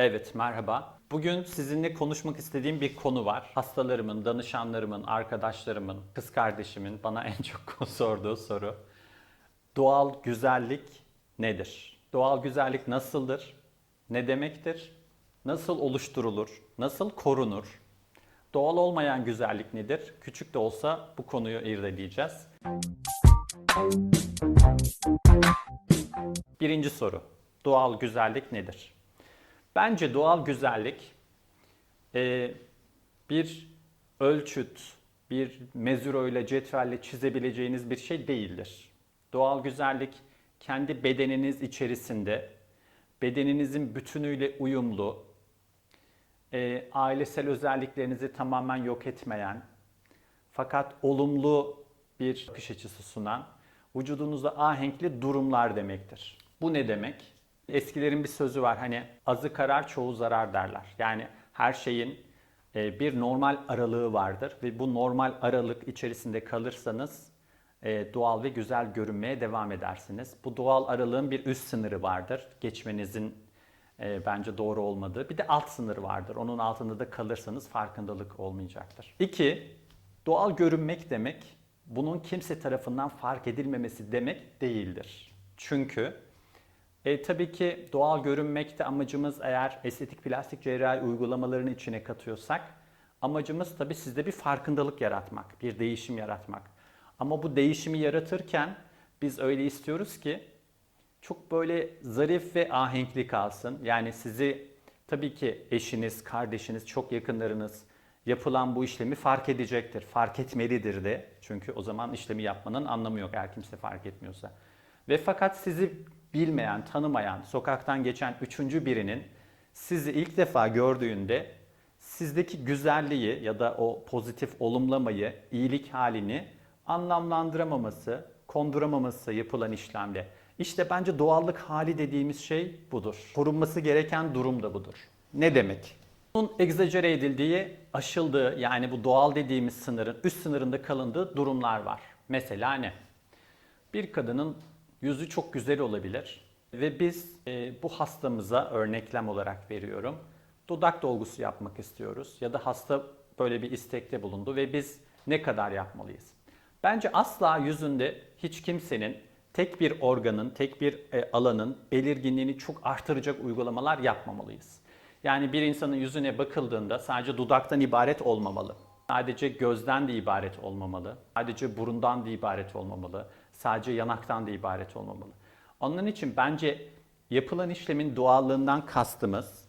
Evet, merhaba. Bugün sizinle konuşmak istediğim bir konu var. Hastalarımın, danışanlarımın, arkadaşlarımın, kız kardeşimin bana en çok sorduğu soru. Doğal güzellik nedir? Doğal güzellik nasıldır? Ne demektir? Nasıl oluşturulur? Nasıl korunur? Doğal olmayan güzellik nedir? Küçük de olsa bu konuyu irdeleyeceğiz. Birinci soru. Doğal güzellik nedir? Bence doğal güzellik e, bir ölçüt, bir mezuro ile cetvelle çizebileceğiniz bir şey değildir. Doğal güzellik kendi bedeniniz içerisinde, bedeninizin bütünüyle uyumlu, e, ailesel özelliklerinizi tamamen yok etmeyen, fakat olumlu bir bakış açısı sunan, vücudunuza ahenkli durumlar demektir. Bu ne demek? Eskilerin bir sözü var hani azı karar çoğu zarar derler. Yani her şeyin e, bir normal aralığı vardır ve bu normal aralık içerisinde kalırsanız e, doğal ve güzel görünmeye devam edersiniz. Bu doğal aralığın bir üst sınırı vardır. Geçmenizin e, bence doğru olmadığı. Bir de alt sınır vardır. Onun altında da kalırsanız farkındalık olmayacaktır. İki, doğal görünmek demek bunun kimse tarafından fark edilmemesi demek değildir. Çünkü e, tabii ki doğal görünmekte amacımız eğer estetik plastik cerrahi uygulamalarını içine katıyorsak amacımız tabii sizde bir farkındalık yaratmak, bir değişim yaratmak. Ama bu değişimi yaratırken biz öyle istiyoruz ki çok böyle zarif ve ahenkli kalsın. Yani sizi tabii ki eşiniz, kardeşiniz, çok yakınlarınız yapılan bu işlemi fark edecektir. Fark etmelidir de. Çünkü o zaman işlemi yapmanın anlamı yok eğer kimse fark etmiyorsa. Ve fakat sizi bilmeyen, tanımayan, sokaktan geçen üçüncü birinin sizi ilk defa gördüğünde sizdeki güzelliği ya da o pozitif olumlamayı, iyilik halini anlamlandıramaması, konduramaması yapılan işlemle. İşte bence doğallık hali dediğimiz şey budur. Korunması gereken durum da budur. Ne demek? Bunun egzajere edildiği, aşıldığı yani bu doğal dediğimiz sınırın üst sınırında kalındığı durumlar var. Mesela ne? Bir kadının yüzü çok güzel olabilir ve biz e, bu hastamıza örneklem olarak veriyorum. Dudak dolgusu yapmak istiyoruz ya da hasta böyle bir istekte bulundu ve biz ne kadar yapmalıyız? Bence asla yüzünde hiç kimsenin tek bir organın, tek bir e, alanın belirginliğini çok artıracak uygulamalar yapmamalıyız. Yani bir insanın yüzüne bakıldığında sadece dudaktan ibaret olmamalı. Sadece gözden de ibaret olmamalı. Sadece burundan da ibaret olmamalı. Sadece yanaktan da ibaret olmamalı. Onun için bence yapılan işlemin doğallığından kastımız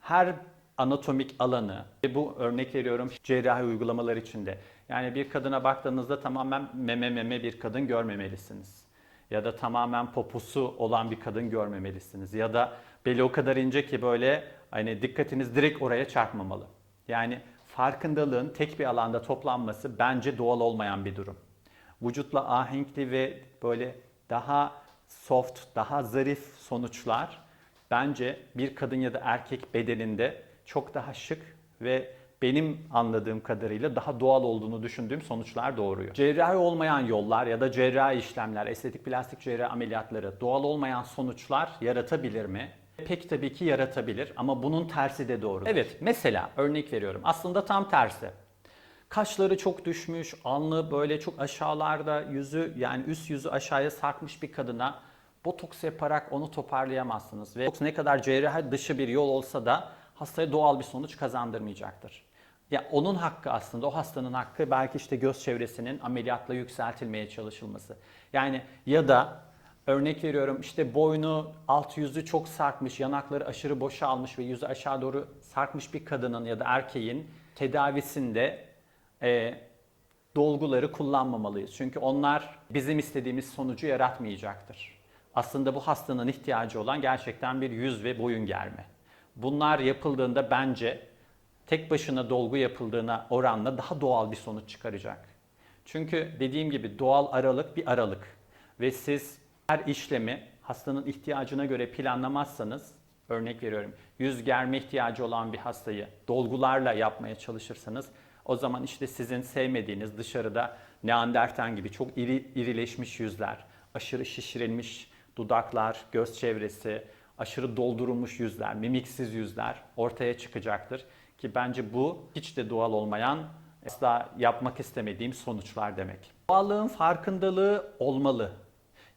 her anatomik alanı bu örnek veriyorum cerrahi uygulamalar içinde. Yani bir kadına baktığınızda tamamen meme meme bir kadın görmemelisiniz. Ya da tamamen poposu olan bir kadın görmemelisiniz. Ya da beli o kadar ince ki böyle hani dikkatiniz direkt oraya çarpmamalı. Yani farkındalığın tek bir alanda toplanması bence doğal olmayan bir durum. Vücutla ahenkli ve böyle daha soft, daha zarif sonuçlar bence bir kadın ya da erkek bedeninde çok daha şık ve benim anladığım kadarıyla daha doğal olduğunu düşündüğüm sonuçlar doğuruyor. Cerrahi olmayan yollar ya da cerrahi işlemler, estetik plastik cerrahi ameliyatları doğal olmayan sonuçlar yaratabilir mi? Pek tabii ki yaratabilir ama bunun tersi de doğru. Evet mesela örnek veriyorum aslında tam tersi. Kaşları çok düşmüş, alnı böyle çok aşağılarda, yüzü yani üst yüzü aşağıya sarkmış bir kadına botoks yaparak onu toparlayamazsınız. Ve botoks ne kadar cerrahi dışı bir yol olsa da hastaya doğal bir sonuç kazandırmayacaktır. Ya onun hakkı aslında o hastanın hakkı belki işte göz çevresinin ameliyatla yükseltilmeye çalışılması. Yani ya da örnek veriyorum işte boynu alt yüzü çok sarkmış, yanakları aşırı boşalmış ve yüzü aşağı doğru sarkmış bir kadının ya da erkeğin tedavisinde e, dolguları kullanmamalıyız. Çünkü onlar bizim istediğimiz sonucu yaratmayacaktır. Aslında bu hastanın ihtiyacı olan gerçekten bir yüz ve boyun germe. Bunlar yapıldığında bence tek başına dolgu yapıldığına oranla daha doğal bir sonuç çıkaracak. Çünkü dediğim gibi doğal aralık bir aralık ve siz her işlemi hastanın ihtiyacına göre planlamazsanız örnek veriyorum yüz germe ihtiyacı olan bir hastayı dolgularla yapmaya çalışırsanız o zaman işte sizin sevmediğiniz dışarıda Neandertal gibi çok iri, irileşmiş yüzler, aşırı şişirilmiş dudaklar, göz çevresi, aşırı doldurulmuş yüzler, mimiksiz yüzler ortaya çıkacaktır. Ki bence bu hiç de doğal olmayan, asla yapmak istemediğim sonuçlar demek. Doğallığın farkındalığı olmalı.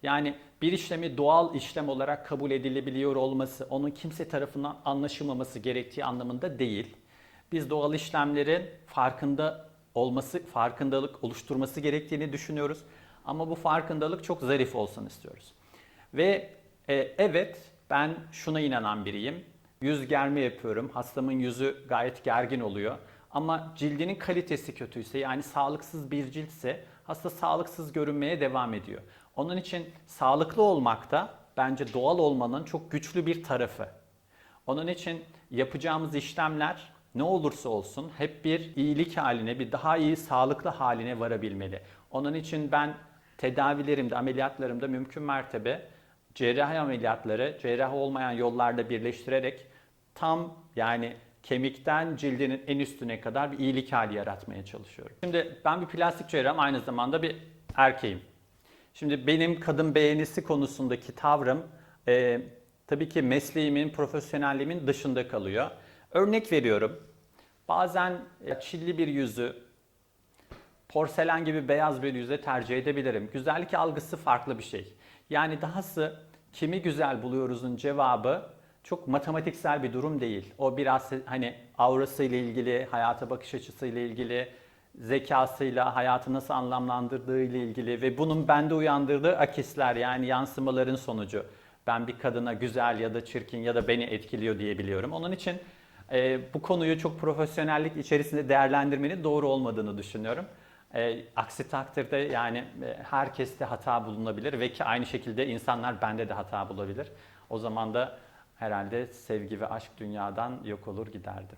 Yani bir işlemi doğal işlem olarak kabul edilebiliyor olması, onun kimse tarafından anlaşılmaması gerektiği anlamında değil. Biz doğal işlemlerin farkında olması, farkındalık oluşturması gerektiğini düşünüyoruz. Ama bu farkındalık çok zarif olsun istiyoruz. Ve e, evet ben şuna inanan biriyim. Yüz germe yapıyorum. Hastamın yüzü gayet gergin oluyor. Ama cildinin kalitesi kötüyse yani sağlıksız bir ciltse hasta sağlıksız görünmeye devam ediyor. Onun için sağlıklı olmak da bence doğal olmanın çok güçlü bir tarafı. Onun için yapacağımız işlemler ne olursa olsun hep bir iyilik haline, bir daha iyi sağlıklı haline varabilmeli. Onun için ben tedavilerimde, ameliyatlarımda mümkün mertebe cerrahi ameliyatları cerrahi olmayan yollarla birleştirerek tam yani kemikten cildinin en üstüne kadar bir iyilik hali yaratmaya çalışıyorum. Şimdi ben bir plastik cerrahım aynı zamanda bir erkeğim. Şimdi benim kadın beğenisi konusundaki tavrım e, tabii ki mesleğimin, profesyonelliğimin dışında kalıyor. Örnek veriyorum. Bazen e, çilli bir yüzü, porselen gibi beyaz bir yüze tercih edebilirim. Güzellik algısı farklı bir şey. Yani dahası kimi güzel buluyoruzun cevabı çok matematiksel bir durum değil. O biraz hani aurasıyla ilgili, hayata bakış açısıyla ilgili, zekasıyla hayatı nasıl anlamlandırdığı ile ilgili ve bunun bende uyandırdığı akisler yani yansımaların sonucu. Ben bir kadına güzel ya da çirkin ya da beni etkiliyor diyebiliyorum. Onun için e, bu konuyu çok profesyonellik içerisinde değerlendirmenin doğru olmadığını düşünüyorum. E, aksi takdirde yani e, herkeste hata bulunabilir ve ki aynı şekilde insanlar bende de hata bulabilir. O zaman da herhalde sevgi ve aşk dünyadan yok olur giderdi.